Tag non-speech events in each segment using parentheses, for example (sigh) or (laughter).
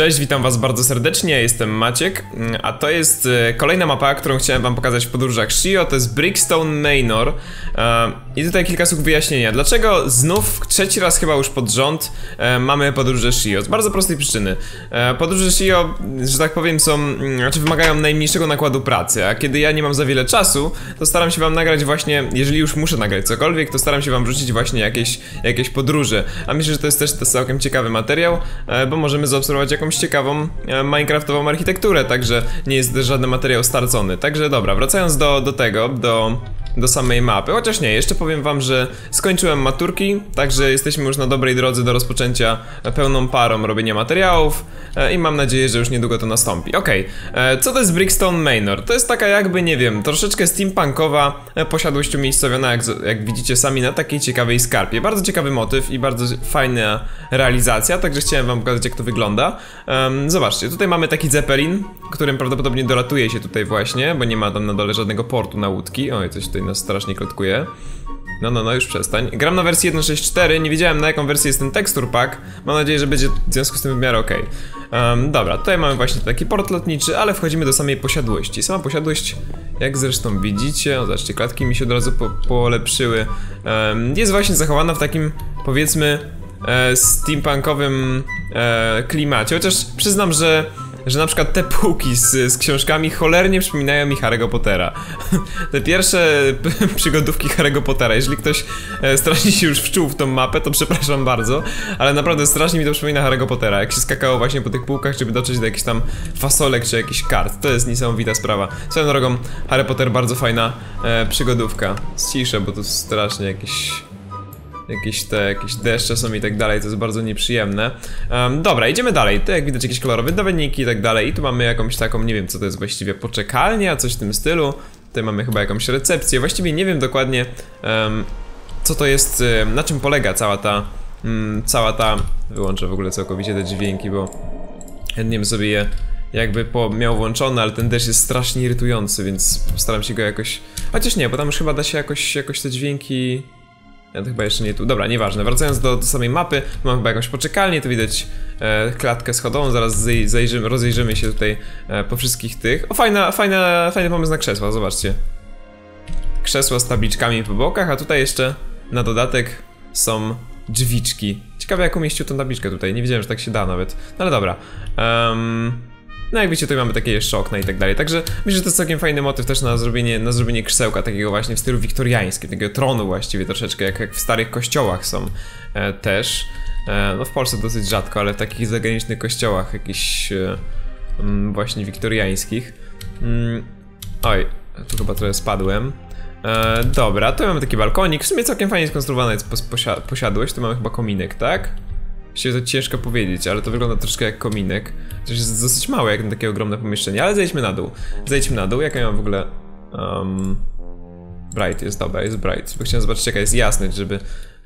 Cześć, witam was bardzo serdecznie, jestem Maciek, a to jest e, kolejna mapa, którą chciałem wam pokazać w podróżach Shio, to jest Brickstone Manor. E, i tutaj kilka słów wyjaśnienia. Dlaczego znów trzeci raz chyba już pod rząd e, mamy podróże Shio? Z bardzo prostej przyczyny. Podróże Shio, że tak powiem, są, mm, znaczy wymagają najmniejszego nakładu pracy, a kiedy ja nie mam za wiele czasu, to staram się wam nagrać właśnie, jeżeli już muszę nagrać cokolwiek, to staram się wam wrzucić właśnie jakieś, jakieś podróże. A myślę, że to jest też to całkiem ciekawy materiał, bo możemy zaobserwować jakąś ciekawą e, minecraftową architekturę, także nie jest żaden materiał starcony. Także dobra, wracając do, do tego, do do samej mapy. Chociaż nie, jeszcze powiem wam, że skończyłem maturki, także jesteśmy już na dobrej drodze do rozpoczęcia pełną parą robienia materiałów e, i mam nadzieję, że już niedługo to nastąpi. Okej, okay. E, co to jest Brickstone Manor? To jest taka jakby, nie wiem, troszeczkę steampunkowa e, posiadłość umiejscowiona, jak, jak widzicie sami, na takiej ciekawej skarpie. Bardzo ciekawy motyw i bardzo fajna realizacja, także chciałem wam pokazać jak to wygląda. Zobaczcie, tutaj mamy taki zeppelin, którym prawdopodobnie dolatuje się tutaj właśnie, bo nie ma tam na dole żadnego portu na łódki. Oj, coś tutaj nas strasznie klotkuje. No, no, no, już przestań. Gram na wersji 1.6.4, nie wiedziałem na jaką wersję jest ten texture pack. Mam nadzieję, że będzie w związku z tym w miarę ok. Um, dobra, tutaj mamy właśnie taki port lotniczy, ale wchodzimy do samej posiadłości. Sama posiadłość, jak zresztą widzicie, o, zobaczcie, klatki mi się od razu po polepszyły. Um, jest właśnie zachowana w takim, powiedzmy, e, steampunkowym e, klimacie. Chociaż przyznam, że że na przykład te półki z, z książkami cholernie przypominają mi Harry'ego Pottera. (laughs) te pierwsze przygodówki Harry'ego Pottera, jeżeli ktoś e, strasznie się już wczuł w tą mapę, to przepraszam bardzo, ale naprawdę strasznie mi to przypomina Harry'ego Pottera, jak się skakało właśnie po tych półkach, żeby dotrzeć do jakichś tam fasolek czy jakichś kart. To jest niesamowita sprawa. Swoją drogą, Harry Potter bardzo fajna e, przygodówka. Ciszę, bo to strasznie jakieś jakieś te, jakieś deszcze są i tak dalej, to jest bardzo nieprzyjemne. Um, dobra, idziemy dalej. Tu jak widać jakieś kolorowe dowodniki i tak dalej i tu mamy jakąś taką, nie wiem co to jest właściwie, poczekalnia, coś w tym stylu. Tutaj mamy chyba jakąś recepcję, właściwie nie wiem dokładnie um, co to jest, na czym polega cała ta, um, cała ta... Wyłączę w ogóle całkowicie te dźwięki, bo chętnie sobie je jakby po, miał włączone, ale ten deszcz jest strasznie irytujący, więc postaram się go jakoś... Chociaż nie, bo tam już chyba da się jakoś, jakoś te dźwięki ja to chyba jeszcze nie tu. Dobra, nieważne. Wracając do, do samej mapy, mam chyba jakąś poczekalnię, tu widać e, klatkę schodową, zaraz zajrzymy, rozejrzymy się tutaj e, po wszystkich tych. O, fajna, fajna, fajny pomysł na krzesła, zobaczcie. Krzesła z tabliczkami po bokach, a tutaj jeszcze na dodatek są drzwiczki. Ciekawe jak umieścił tą tabliczkę tutaj, nie wiedziałem, że tak się da nawet. No ale dobra. Um, no jak wiecie, tutaj mamy takie jeszcze okna i tak dalej. Także myślę, że to jest całkiem fajny motyw też na zrobienie, na zrobienie krzesełka takiego właśnie w stylu wiktoriańskim, takiego tronu właściwie troszeczkę, jak, jak w starych kościołach są e, też. E, no w Polsce dosyć rzadko, ale w takich zagranicznych kościołach jakichś e, mm, właśnie wiktoriańskich. Mm, oj, tu chyba trochę spadłem. E, dobra, tu mamy taki balkonik, w sumie całkiem fajnie skonstruowana jest posiadłość, tu mamy chyba kominek, tak? Właściwie to ciężko powiedzieć, ale to wygląda troszkę jak kominek. To jest dosyć małe jak na takie ogromne pomieszczenie, ale zejdźmy na dół. Zejdźmy na dół, jaka ja mam w ogóle... Um, bright jest dobra, jest bright. Bo chciałem zobaczyć jaka jest jasność, żeby...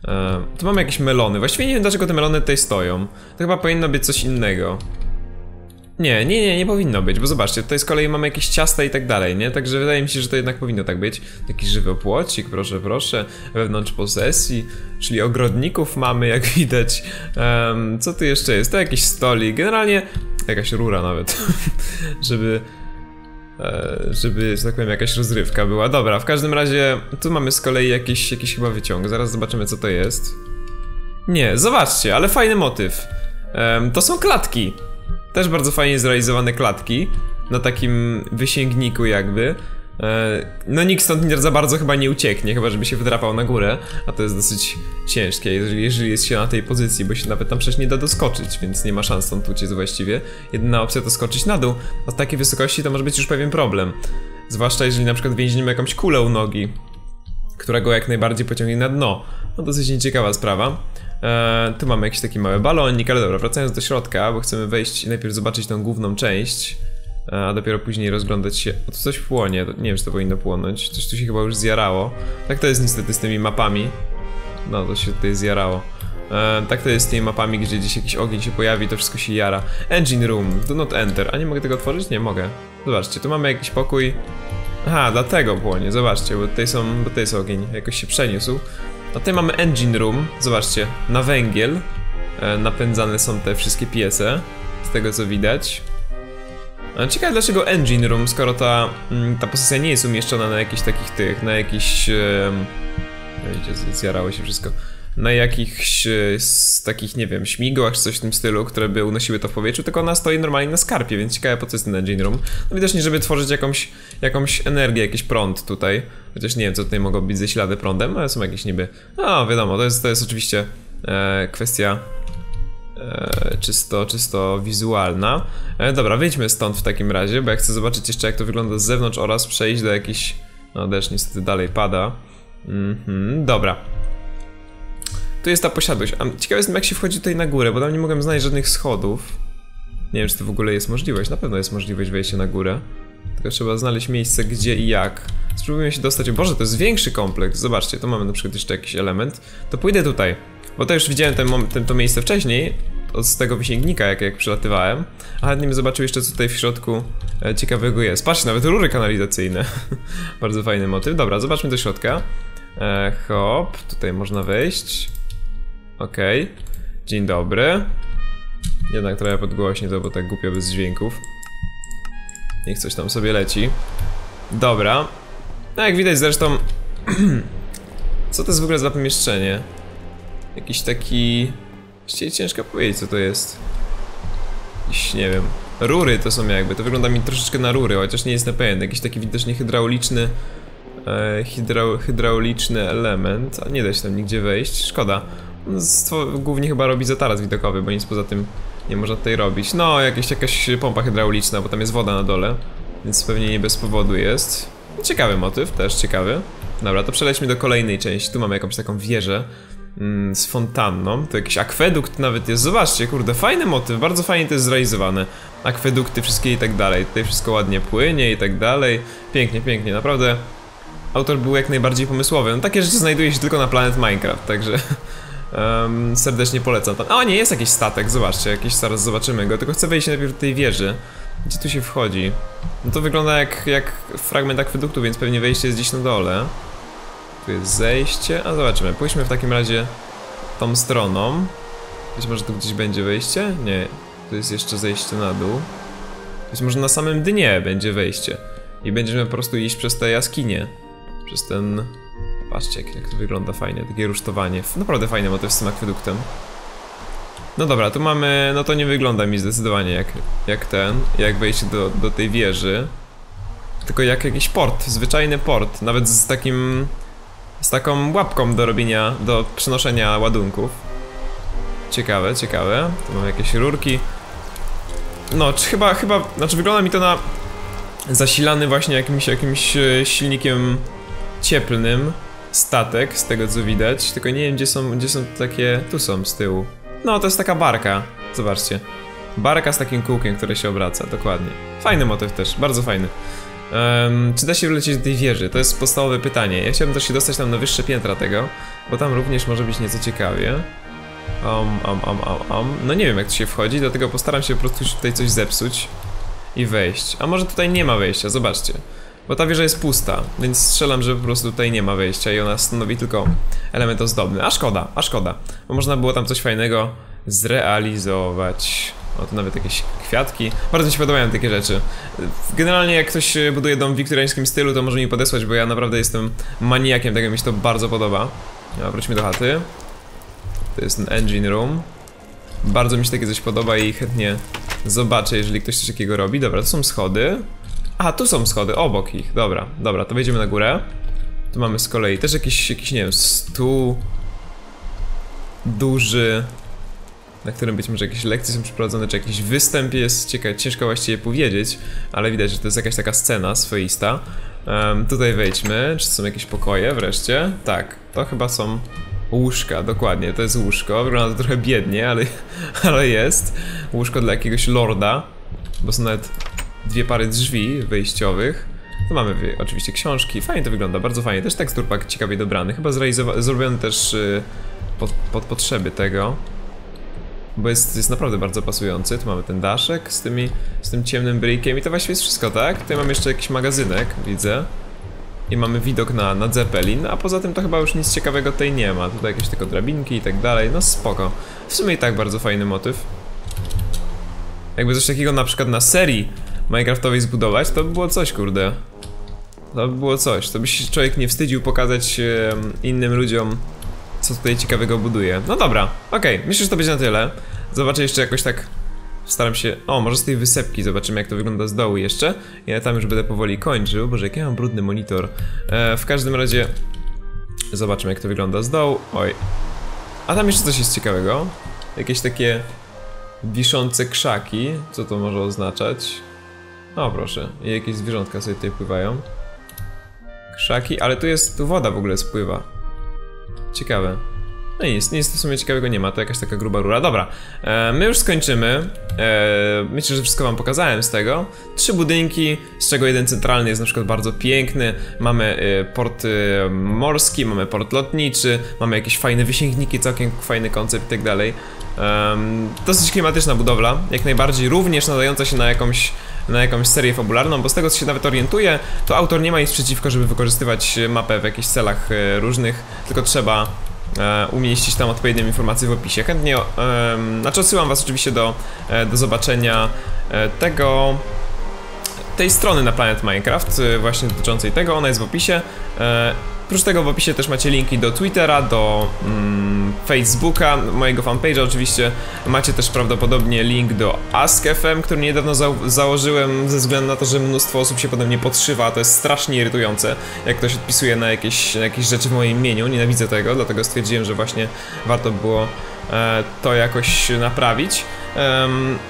Um, tu mamy jakieś melony. Właściwie nie wiem dlaczego te melony tutaj stoją. To chyba powinno być coś innego. Nie, nie, nie, nie powinno być, bo zobaczcie, tutaj z kolei mamy jakieś ciasta i tak dalej, nie? Także wydaje mi się, że to jednak powinno tak być. Taki żywy płocik, proszę, proszę, wewnątrz posesji, czyli ogrodników mamy, jak widać. Um, co tu jeszcze jest? To jakiś stolik, generalnie jakaś rura nawet, (laughs) żeby... E, żeby, że tak powiem, jakaś rozrywka była. Dobra, w każdym razie tu mamy z kolei jakiś, jakiś chyba wyciąg. Zaraz zobaczymy, co to jest. Nie, zobaczcie, ale fajny motyw. Um, to są klatki. Też bardzo fajnie zrealizowane klatki na takim wysięgniku jakby. E, no nikt stąd nie za bardzo chyba nie ucieknie, chyba żeby się wydrapał na górę, a to jest dosyć ciężkie, jeżeli, jest się na tej pozycji, bo się nawet tam przecież nie da doskoczyć, więc nie ma szans stąd uciec właściwie. Jedyna opcja to skoczyć na dół, a z takiej wysokości to może być już pewien problem. Zwłaszcza jeżeli na przykład więźniemy jakąś kulę u nogi, która go jak najbardziej pociągnie na dno. No dosyć nieciekawa sprawa. E, tu mamy jakiś taki mały balonik, ale dobra, wracając do środka, bo chcemy wejść i najpierw zobaczyć tą główną część, e, a dopiero później rozglądać się. O, tu coś płonie, nie wiem, czy to powinno płonąć. Coś tu się chyba już zjarało. Tak to jest niestety z tymi mapami. No, to się tutaj zjarało. E, tak to jest z tymi mapami, gdzie gdzieś jakiś ogień się pojawi, to wszystko się jara. Engine room, do not enter. A nie mogę tego otworzyć? Nie mogę. Zobaczcie, tu mamy jakiś pokój. Aha, dlatego płonie, zobaczcie, bo tutaj są, bo tutaj jest ogień, jakoś się przeniósł. A tutaj mamy engine room, zobaczcie, na węgiel e, napędzane są te wszystkie piece, z tego co widać. A ciekawe dlaczego engine room, skoro ta, mm, ta pozycja nie jest umieszczona na jakichś takich tych, na jakichś... E, wiecie, zjarało się wszystko. Na jakichś e, z takich, nie wiem, śmigłach czy coś w tym stylu, które by unosiły to w powietrzu, tylko ona stoi normalnie na skarpie, więc ciekawe po co jest ten engine room. No widocznie, żeby tworzyć jakąś, jakąś energię, jakiś prąd tutaj. Chociaż nie wiem, co tutaj mogą być ze ślady prądem, ale są jakieś niby... No, wiadomo, to jest, to jest oczywiście e, kwestia e, czysto, czysto wizualna. E, dobra, wyjdźmy stąd w takim razie, bo ja chcę zobaczyć jeszcze jak to wygląda z zewnątrz oraz przejść do jakichś... No deszcz niestety dalej pada. Mhm, dobra. Tu jest ta posiadłość. A ciekawe jestem jak się wchodzi tutaj na górę, bo tam nie mogłem znaleźć żadnych schodów. Nie wiem czy to w ogóle jest możliwość, na pewno jest możliwość wejścia na górę. Tylko trzeba znaleźć miejsce gdzie i jak. Spróbujemy się dostać. Boże, to jest większy kompleks. Zobaczcie, tu mamy na przykład jeszcze jakiś element. To pójdę tutaj. Bo to już widziałem ten, ten, to miejsce wcześniej. Od tego wysięgnika, jak, jak przylatywałem. A chętnie zobaczył jeszcze co tutaj w środku e, ciekawego jest. Patrzcie, nawet rury kanalizacyjne. (laughs) Bardzo fajny motyw. Dobra, zobaczmy do środka. E, hop, tutaj można wejść. Okej. Okay. Dzień dobry. Jednak trochę podgłośnie to, bo tak głupio bez dźwięków. Niech coś tam sobie leci. Dobra. No jak widać zresztą... (clears throat) co to jest w ogóle za pomieszczenie? Jakiś taki... Właściwie ciężko powiedzieć co to jest. Jakiś, nie wiem... Rury to są jakby, to wygląda mi troszeczkę na rury, chociaż nie jestem pewien. Jakiś taki widocznie hydrauliczny... E, hydrau, hydrauliczny element, a nie da się tam nigdzie wejść, szkoda. Głównie chyba robi za taras widokowy, bo nic poza tym nie można tutaj robić. No, jakieś, jakaś pompa hydrauliczna, bo tam jest woda na dole, więc pewnie nie bez powodu jest. Ciekawy motyw, też ciekawy. Dobra, to przelećmy do kolejnej części. Tu mamy jakąś taką wieżę mm, z fontanną. To jakiś akwedukt nawet jest. Zobaczcie, kurde, fajny motyw, bardzo fajnie to jest zrealizowane. Akwedukty wszystkie i tak dalej. Tutaj wszystko ładnie płynie i tak dalej. Pięknie, pięknie, naprawdę. Autor był jak najbardziej pomysłowy. No, takie rzeczy znajduje się tylko na Planet Minecraft, także (laughs) Um, serdecznie polecam tam. A nie, jest jakiś statek, zobaczcie, jakiś zaraz zobaczymy go, tylko chcę wejść najpierw do tej wieży. Gdzie tu się wchodzi? No to wygląda jak, jak fragment akweduktu, więc pewnie wejście jest gdzieś na dole. Tu jest zejście, a zobaczymy. Pójdźmy w takim razie tą stroną. Być może tu gdzieś będzie wejście? Nie, tu jest jeszcze zejście na dół. Być może na samym dnie będzie wejście. I będziemy po prostu iść przez te jaskinie. Przez ten Patrzcie jak, to wygląda fajnie, takie rusztowanie. Naprawdę fajny motyw z tym akweduktem. No dobra, tu mamy, no to nie wygląda mi zdecydowanie jak, jak ten, jak wejście do, do tej wieży. Tylko jak jakiś port, zwyczajny port, nawet z takim, z taką łapką do robienia, do przenoszenia ładunków. Ciekawe, ciekawe. Tu mamy jakieś rurki. No, czy chyba, chyba, znaczy wygląda mi to na zasilany właśnie jakimś, jakimś e, silnikiem cieplnym statek, z tego co widać, tylko nie wiem gdzie są, gdzie są takie... tu są z tyłu. No, to jest taka barka, zobaczcie. Barka z takim kółkiem, które się obraca, dokładnie. Fajny motyw też, bardzo fajny. Um, czy da się wlecieć do tej wieży? To jest podstawowe pytanie. Ja chciałbym też się dostać tam na wyższe piętra tego, bo tam również może być nieco ciekawie. Um, um, um, um, um. No nie wiem jak tu się wchodzi, dlatego postaram się po prostu tutaj coś zepsuć i wejść. A może tutaj nie ma wejścia, zobaczcie. Bo ta wieża jest pusta, więc strzelam, że po prostu tutaj nie ma wejścia i ona stanowi tylko element ozdobny. A szkoda, a szkoda, bo można było tam coś fajnego zrealizować. O, to nawet jakieś kwiatki. Bardzo mi się podobają takie rzeczy. Generalnie jak ktoś buduje dom w wiktoriańskim stylu, to może mi podesłać, bo ja naprawdę jestem maniakiem tego, mi się to bardzo podoba. No, wróćmy do chaty. To jest ten engine room. Bardzo mi się takie coś podoba i chętnie zobaczę, jeżeli ktoś coś takiego robi. Dobra, to są schody. A, tu są schody, obok ich. Dobra, dobra, to wejdziemy na górę. Tu mamy z kolei też jakiś, jakiś nie wiem, stół duży, na którym być może jakieś lekcje są przeprowadzone, czy jakiś występ jest, ciekawe, ciężko właściwie powiedzieć, ale widać, że to jest jakaś taka scena swoista. Um, tutaj wejdźmy, czy są jakieś pokoje wreszcie? Tak, to chyba są łóżka, dokładnie, to jest łóżko, wygląda to trochę biednie, ale, (laughs) ale jest. Łóżko dla jakiegoś lorda, bo są nawet dwie pary drzwi wejściowych. Tu mamy oczywiście książki, fajnie to wygląda, bardzo fajnie. Też tekstur pak ciekawie dobrany, chyba zrobiony też y, pod, pod potrzeby tego. bo jest, jest naprawdę bardzo pasujący. Tu mamy ten daszek z, tymi, z tym ciemnym bryjkiem i to właściwie jest wszystko, tak? Tutaj mam jeszcze jakiś magazynek, widzę. I mamy widok na, na Zeppelin, a poza tym to chyba już nic ciekawego tutaj nie ma. Tutaj jakieś tylko drabinki i tak dalej, no spoko. W sumie i tak bardzo fajny motyw. Jakby coś takiego na przykład na serii Minecraftowej zbudować, to by było coś, kurde. To by było coś, to by się człowiek nie wstydził pokazać innym ludziom, co tutaj ciekawego buduje. No dobra, okej, myślę, że to będzie na tyle. Zobaczę jeszcze jakoś tak Staram się... O, może z tej wysepki zobaczymy jak to wygląda z dołu jeszcze. Ja tam już będę powoli kończył. Boże, jaki ja mam brudny monitor. E, w każdym razie... Zobaczymy jak to wygląda z dołu. Oj. A tam jeszcze coś jest ciekawego. Jakieś takie... Wiszące krzaki. Co to może oznaczać? O, proszę. I jakieś zwierzątka sobie tutaj pływają. Krzaki, ale tu jest... Tu woda w ogóle spływa. Ciekawe. No nic, nic w sumie ciekawego nie ma, to jakaś taka gruba rura. Dobra, e, my już skończymy. E, myślę, że wszystko wam pokazałem z tego. Trzy budynki, z czego jeden centralny jest na przykład bardzo piękny. Mamy e, port e, morski, mamy port lotniczy, mamy jakieś fajne wysięgniki, całkiem fajny koncept i tak dalej. dosyć klimatyczna budowla, jak najbardziej, również nadająca się na jakąś na jakąś serię fabularną, bo z tego co się nawet orientuję, to autor nie ma nic przeciwko, żeby wykorzystywać mapę w jakichś celach e, różnych, tylko trzeba e, umieścić tam odpowiednią informację w opisie. Chętnie, e, znaczy odsyłam was oczywiście do, e, do zobaczenia e, tego tej strony na Planet Minecraft, e, właśnie dotyczącej tego, ona jest w opisie. Oprócz tego w opisie też macie linki do Twittera, do mm, Facebooka, mojego fanpage'a oczywiście. Macie też prawdopodobnie link do AskFM, który niedawno za założyłem ze względu na to, że mnóstwo osób się pode mnie podszywa, to jest strasznie irytujące, jak ktoś odpisuje na jakieś, na jakieś rzeczy w moim imieniu, nienawidzę tego, dlatego stwierdziłem, że właśnie warto było e, to jakoś naprawić.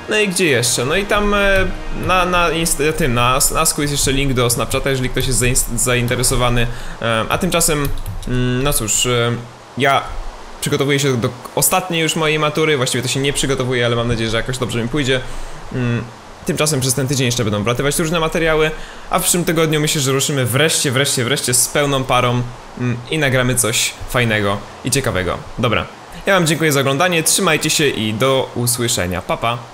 No i gdzie jeszcze? No i tam e, na, na, tym, na, Asku jest jeszcze link do Snapchata, jeżeli ktoś jest zainteresowany. A tymczasem, um, no cóż, ja przygotowuję się do ostatniej już mojej matury, właściwie to się nie przygotowuję, ale mam nadzieję, że jakoś dobrze mi pójdzie. Tymczasem przez ten tydzień jeszcze będą wlatywać różne materiały, a w przyszłym tygodniu myślę, że ruszymy wreszcie, wreszcie, wreszcie z pełną parą i nagramy coś fajnego i ciekawego. Dobra, ja wam dziękuję za oglądanie, trzymajcie się i do usłyszenia. Pa, pa.